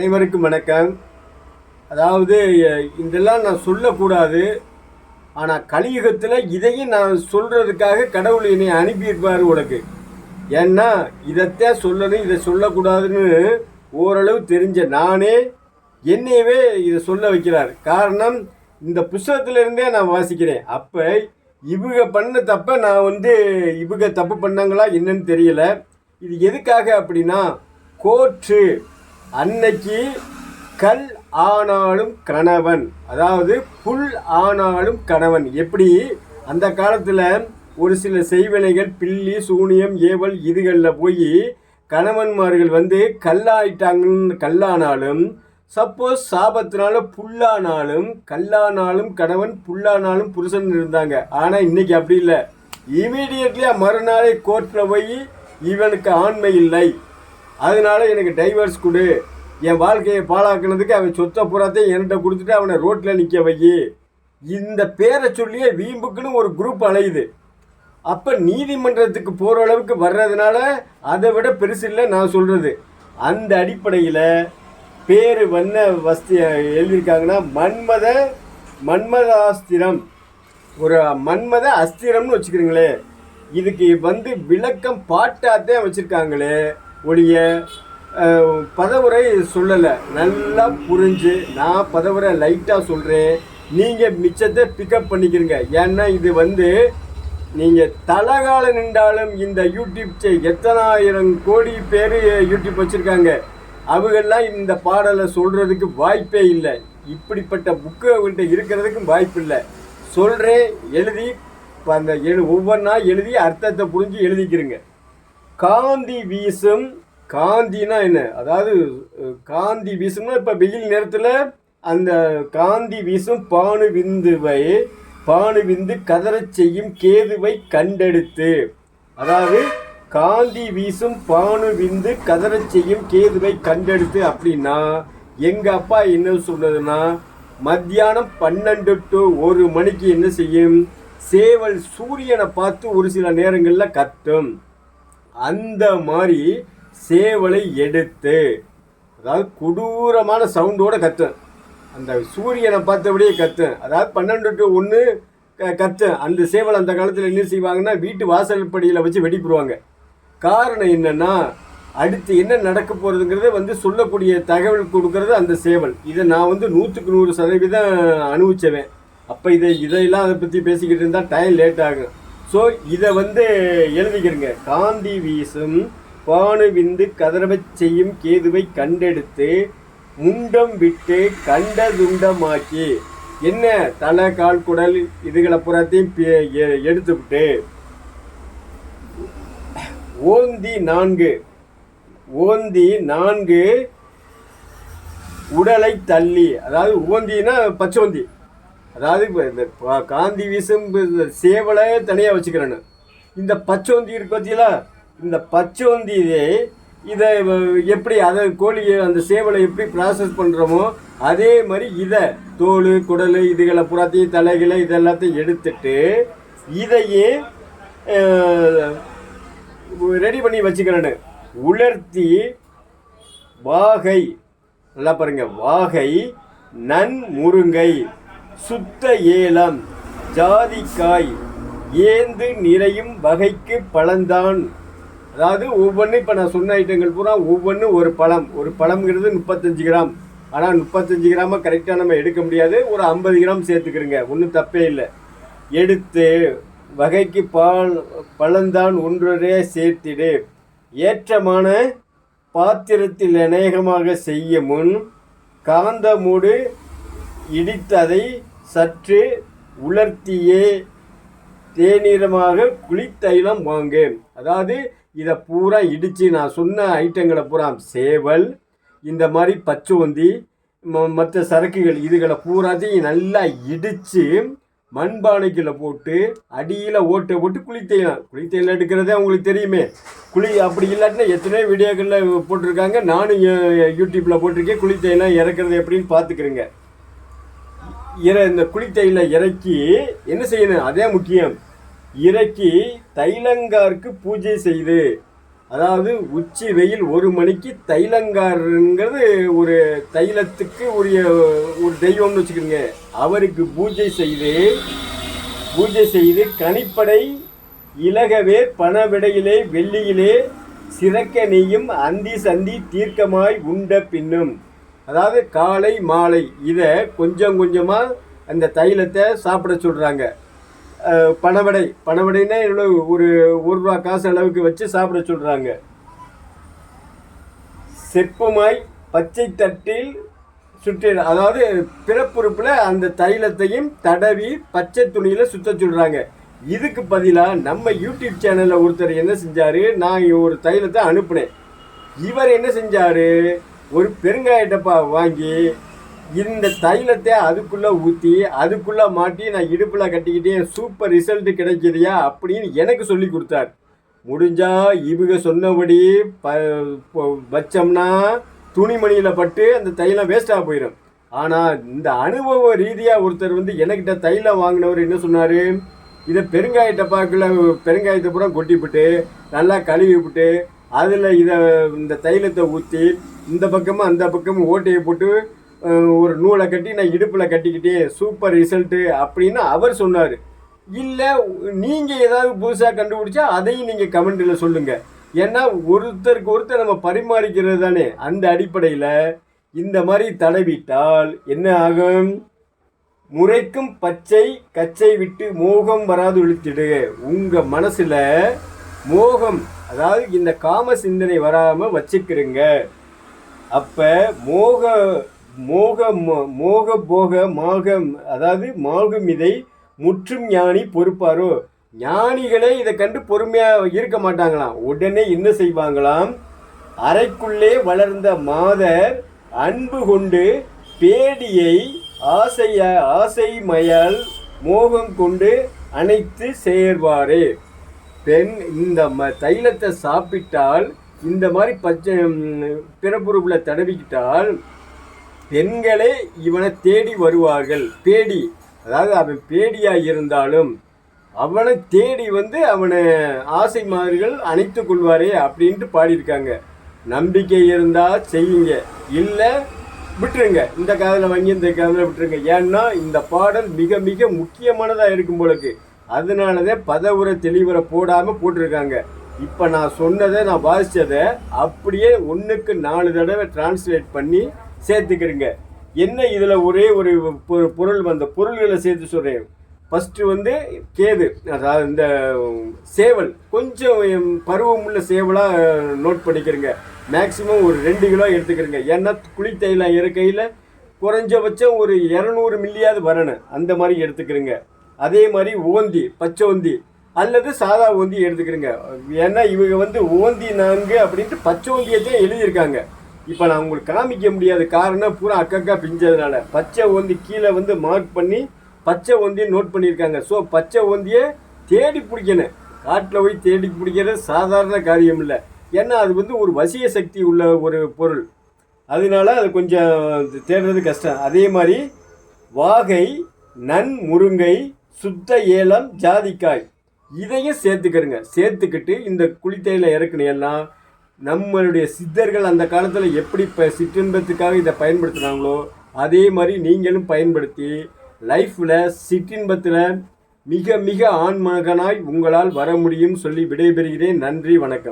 அனைவருக்கும் வணக்கம். அதாவது இதெல்லாம் நான் சொல்லக்கூடாது. ஆனால் கலியுகத்தில் இதையும் நான் சொல்கிறதுக்காக கடவுள் என்னை அனுப்பியிருப்பார் உனக்கு. ஏன்னா இதைத்தான் சொல்லணும் இதை சொல்லக்கூடாதுன்னு ஓரளவு தெரிஞ்ச நானே என்னையவே இதை சொல்ல வைக்கிறார். காரணம் இந்த புஸ்தகத்திலிருந்தே நான் வாசிக்கிறேன். அப்போ இவங்க பண்ண தப்ப நான் வந்து இவங்க தப்பு பண்ணாங்களா என்னன்னு தெரியல. இது எதுக்காக அப்படின்னா கோர்ட்டு அன்னைக்கு கல் ஆனாலும் கணவன் அதாவது புல் ஆனாலும் கணவன். எப்படி? அந்த காலத்தில் ஒரு சில செய்வினைகள் பில்லி சூனியம் ஏவல் இதுகளில் போய் கணவன்மார்கள் வந்து கல்லாயிட்டாங்கன்னு கல்லானாலும் சப்போஸ் சாபத்தினால புல்லானாலும் கல்லானாலும் கணவன் புல்லானாலும் புருஷன் இருந்தாங்க. ஆனால் இன்னைக்கு அப்படி இல்லை. இமீடியட்லியாக மறுநாளே கோர்ட்டில் போய் இவனுக்கு ஆண்மை இல்லை. அதனால எனக்கு டைவர்ஸ் கொடு. என் வாழ்க்கையை பாழாக்குனதுக்கு அவன் சொத்தை புறத்தையும் என்கிட்ட கொடுத்துட்டு அவனை ரோட்டில் நிற்க வை. இந்த பேரை சொல்லியே வீம்புக்குன்னு ஒரு குரூப் அலையுது. அப்போ நீதிமன்றத்துக்கு போகிற அளவுக்கு வர்றதுனால அதை விட பெருசு இல்லை நான் சொல்கிறது அந்த அடிப்படையில் பேர் வண்ண வஸ்தி எழுதியிருக்காங்கன்னா மன்மத மன்மதாஸ்திரம் ஒரு மன்மத அஸ்திரம்னு வச்சுக்கிறீங்களே. இதுக்கு வந்து விளக்கம் பாட்டாத்தே வச்சுருக்காங்களே ஒழிய பதவுரை சொல்லலை. நல்லா புரிஞ்சு நான் பதவுரை லைட்டாக சொல்கிறேன் நீங்கள் மிச்சத்தை பிக்கப் பண்ணிக்கிறீங்க. ஏன்னா இது வந்து நீங்கள் தலகால நின்றாலும் இந்த யூடியூப் செ- எத்தனாயிரம் கோடி பேர் யூடியூப் வச்சுருக்காங்க. அவங்கெல்லாம் இந்த பாடலை சொல்கிறதுக்கு வாய்ப்பே இல்லை. இப்படிப்பட்ட புக்கு அவங்கள்ட்ட இருக்கிறதுக்கும் வாய்ப்பு இல்லை. சொல்கிறேன் எழுதி இப்போ அந்த எழு ஒவ்வொன்றா எழுதி அர்த்தத்தை புரிஞ்சு எழுதிக்கிறேங்க. காந்தி வீசும் காந்தினா என்ன? அதாவது காந்தி வீசும்னா இப்போ வெயில் நேரத்தில் அந்த காந்தி வீசும் பானு விந்துவை பானு விந்து கதறச் செய்யும் கேதுவை கண்டெடுத்து. அதாவது காந்தி வீசும் பானு விந்து கதறச் செய்யும் கேதுவை கண்டெடுத்து அப்படின்னா எங்கள் அப்பா என்ன சொன்னதுன்னா மத்தியானம் பன்னெண்டு டு ஒரு மணிக்கு என்ன செய்யும்? சேவல் சூரியனை பார்த்து ஒரு சில நேரங்களில் கத்தும். அந்த மாதிரி சேவலை எடுத்து அதாவது கொடூரமான சவுண்டோட கத்தும் அந்த சூரியனை பார்த்தபடியே கத்தும் அதாவது பன்னெண்டு டு ஒன்று கத்தும் அந்த சேவலை அந்த காலத்தில் என்ன செய்வாங்கன்னா வீட்டு வாசல் படியில் வச்சு வெடிப்பிடுவாங்க. காரணம் என்னன்னா அடுத்து என்ன நடக்க போகிறதுங்கிறத வந்து சொல்லக்கூடிய தகவல் கொடுக்கறது அந்த சேவல். இதை நான் வந்து நூற்றுக்கு நூறு சதவீதம் அனுபவிச்சவேன். அப்போ இதை இதையெல்லாம் அதை பற்றி பேசிக்கிட்டு இருந்தால் டைம் லேட் ஆகும். ஸோ இதை வந்து எழுதிக்கிறங்க. காந்தி வீசும் பானு விந்து கதறவச் செய்யும் கேதுவை கண்டெடுத்து முண்டம் விட்டு கண்ட துண்டமாக்கி என்ன தலை கால் குடல் இதுகளை புறத்தையும் பே- எ- எடுத்துவிட்டு ஓந்தி நான்கு ஓந்தி நான்கு உடலை தள்ளி அதாவது ஓந்தினா பச்சோந்தி அதாவது இப்போ இந்த காந்தி வீசும் இந்த சேவலை தனியாக வச்சுக்கிறேன்னு. இந்த பச்சோந்தி இருக்கு பார்த்தீங்களா இந்த பச்சோந்தியை இதை எப்படி அதை கோழியை அந்த சேவலை எப்படி ப்ராசஸ் பண்ணுறோமோ அதே மாதிரி இதை தோல் குடல் இதுகளை புறாத்தையும் தலைகளை இதெல்லாத்தையும் எடுத்துட்டு இதையே ரெடி பண்ணி வச்சுக்கிறேன்னு. உலர்த்தி வாகை நல்லா பாருங்க வாகை நன் முருங்கை சுத்த ஏலம் ஜாதிக்காய் ஏந்து நிறையும் வகைக்கு பழந்தான். அதாவது ஒவ்வொன்றும் இப்போ நான் சொன்ன ஐட்டங்கள் பூரா ஒவ்வொன்றும் ஒரு பழம். ஒரு பழம்ங்கிறது முப்பத்தஞ்சு கிராம். ஆனால் முப்பத்தஞ்சு கிராமாக கரெக்டாக நம்ம எடுக்க முடியாது. ஒரு ஐம்பது கிராம் சேர்த்துக்கிறோங்க ஒன்றும் தப்பே இல்லை. எடுத்து வகைக்கு பால் பழந்தான் ஒன்றரே சேர்த்திடு. ஏற்றமான பாத்திரத்தில் அநேகமாக செய்ய முன் காந்தமூடு இடித்ததை சற்று உலர்த்தியே தேநீரமாக குளித்தைலம் வாங்கு அதாவது இதை பூரா இடித்து நான் சொன்ன ஐட்டங்களை பூரா சேவல் இந்த மாதிரி பச்சுவந்தி மற்ற சரக்குகள் இதுகளை பூராத்தையும் நல்லா இடித்து மண்பானைக்குள்ள போட்டு அடியில் ஓட்டை போட்டு குளித்தைலாம். குளித்தையில் எடுக்கிறதே அவங்களுக்கு தெரியுமே. குளி அப்படி இல்லாட்டினா எத்தனையோ வீடியோக்களில் போட்டிருக்காங்க. நானும் யூடியூப்பில் போட்டிருக்கேன். குளித்தையெல்லாம் இறக்குறது எப்படின்னு பார்த்துக்கிறேங்க. இற இந்த குளித்தையில இறக்கி என்ன செய்யணும்? அதே முக்கியம். இறக்கி தைலங்காருக்கு பூஜை செய்து அதாவது உச்சி வெயில் ஒரு மணிக்கு தைலங்காருங்கிறது ஒரு தைலத்துக்கு உரிய ஒரு தெய்வம்னு வச்சுக்கோங்க. அவருக்கு பூஜை செய்து பூஜை செய்து கனிப்படை இலகவே பணவிடையிலே வெள்ளியிலே சிறக்க நெய்யும் அந்தி சந்தி தீர்க்கமாய் உண்ட பின்னும். அதாவது காலை மாலை இதை கொஞ்சம் கொஞ்சமாக அந்த தைலத்தை சாப்பிட சொல்கிறாங்க பணவடை பணவடைன்னா இவ்வளோ ஒரு ஒரு ரூபா காசு அளவுக்கு வச்சு சாப்பிட சொல்கிறாங்க செப்புமாய் பச்சை தட்டில் சுற்றி அதாவது பிறப்புறுப்பில் அந்த தைலத்தையும் தடவி பச்சை துணியில் சுற்ற சொல்கிறாங்க இதுக்கு பதிலாக நம்ம யூடியூப் சேனலில் ஒருத்தர் என்ன செஞ்சார் நான் ஒரு தைலத்தை அனுப்புனேன். இவர் என்ன செஞ்சார்? ஒரு பெருங்காய டப்பா வாங்கி இந்த தைலத்தை அதுக்குள்ளே ஊற்றி அதுக்குள்ளே மாட்டி நான் இடுப்பில் கட்டிக்கிட்டே சூப்பர் ரிசல்ட் கிடைக்கிறியா அப்படின்னு எனக்கு சொல்லி கொடுத்தார். முடிஞ்சால் இவங்க சொன்னபடி ப வச்சோம்னா துணிமணியில் பட்டு அந்த தைலம் வேஸ்ட்டாக போயிடும் ஆனால் இந்த அனுபவ ரீதியாக ஒருத்தர் வந்து எனக்கிட்ட தைலம் வாங்கினவர் என்ன சொன்னார்? இதை பெருங்காய டப்பாக்குள்ள பெருங்காயத்தை பூரா கொட்டிவிட்டு நல்லா கழுவி விட்டு அதில் இதை இந்த தைலத்தை ஊற்றி இந்த பக்கமும் அந்த பக்கமும் ஓட்டையை போட்டு ஒரு நூலை கட்டி நான் இடுப்பில் கட்டிக்கிட்டே சூப்பர் ரிசல்ட்டு அப்படின்னு அவர் சொன்னார். இல்லை நீங்கள் ஏதாவது புதுசாக கண்டுபிடிச்சா அதையும் நீங்கள் கமெண்ட்டில் சொல்லுங்கள் ஏன்னா ஒருத்தருக்கு ஒருத்தர் நம்ம பரிமாறிக்கிறது தானே. அந்த அடிப்படையில் இந்த மாதிரி தடவிட்டால் என்ன ஆகும்? முறைக்கும் பச்சை கச்சை விட்டு மோகம் வராது இழுத்திடு. உங்கள் மனசில் மோகம் அதாவது இந்த காம சிந்தனை வராமல் வச்சுக்கிறீங்க அப்போ மோக மோக மோக போக மாகம் அதாவது மாகும் இதை முற்றும் ஞானி பொறுப்பாரோ? ஞானிகளே இதை கண்டு பொறுமையாக இருக்க மாட்டாங்களாம். உடனே என்ன செய்வாங்களாம்? அறைக்குள்ளே வளர்ந்த மாதர் அன்பு கொண்டு பேடியை ஆசைய ஆசைமயல் மோகம் கொண்டு அணைத்து சேர்வாரே. பெண் இந்த ம தைலத்தை சாப்பிட்டால் இந்த மாதிரி பச்சை பிறப்புறுப்பில் தடவிக்கிட்டால் பெண்களே இவனை தேடி வருவார்கள். பேடி. அதாவது அவன் பேடியாக இருந்தாலும் அவனை தேடி வந்து அவனை ஆசைமார்கள் அணைத்து கொள்வாரே அப்படின்ட்டு பாடியிருக்காங்க. நம்பிக்கை இருந்தால் செய்யுங்க. இல்லை விட்டுருங்க. இந்த காதில் வாங்கி இந்த காதில் விட்டுருங்க. ஏன்னா இந்த பாடல் மிக மிக முக்கியமானதாக இருக்கும் போலக்கு. அதனால தான் பதவுரை தெளிவுரை போடாமல் போட்டிருக்காங்க. இப்போ நான் சொன்னதை நான் வாசித்ததை அப்படியே ஒன்றுக்கு நாலு தடவை டிரான்ஸ்லேட் பண்ணி சேர்த்துக்கிறேங்க. என்ன இதில் ஒரே ஒரு பொ- பொருள் வந்த பொருள்களை சேர்த்து சொல்கிறேன் ஃபஸ்ட்டு வந்து கேது அதாவது இந்த சேவல். கொஞ்சம் பருவமுள்ள சேவலாக நோட் பண்ணிக்கிறேங்க. மேக்ஸிமம் ஒரு ரெண்டு கிலோ எடுத்துக்கிறேங்க. ஏன்னா குளித்தைலாம் இருக்கையில் குறைஞ்சபட்சம் ஒரு இரநூறு மில்லியாவது வரணும் அந்த மாதிரி எடுத்துக்கிறேங்க. அதே மாதிரி ஓந்தி பச்சை ஓந்தி அல்லது சாதா ஓந்தி எடுத்துக்கிறேங்க. ஏன்னா இவங்க வந்து ஓந்தி நான்கு அப்படின்ட்டு பச்சை ஓந்தியத்தையும் எழுதியிருக்காங்க. இப்போ நான் உங்களுக்கு காமிக்க முடியாத காரணம் பூரா அக்கக்கா பிஞ்சதுனால. பச்சை ஓந்தி கீழே வந்து மார்க் பண்ணி பச்சை ஓந்தியை நோட் பண்ணியிருக்காங்க. ஸோ பச்சை ஓந்தியை தேடி பிடிக்கணும். காட்டில் போய் தேடி பிடிக்கிறது சாதாரண காரியம் இல்லை. ஏன்னா அது வந்து ஒரு வசிய சக்தி உள்ள ஒரு பொருள். அதனால அது கொஞ்சம் தேடுறது கஷ்டம். அதே மாதிரி வாகை நன் முருங்கை சுத்த ஏலம் ஜாதிக்காய். இதையும் சேர்த்துக்கிறங்க சேர்த்துக்கிட்டு இந்த குளித்தையில் இறக்குனீங்கன்னா நம்மளுடைய சித்தர்கள் அந்த காலத்தில் எப்படி இப்போ சிற்றின்பத்துக்காக இதை பயன்படுத்துனாங்களோ அதே மாதிரி நீங்களும் பயன்படுத்தி லைஃப்பில் சிற்றின்பத்தில் மிக மிக ஆண்மகனாய் உங்களால் வர முடியும் சொல்லி விடைபெறுகிறேன். நன்றி வணக்கம்.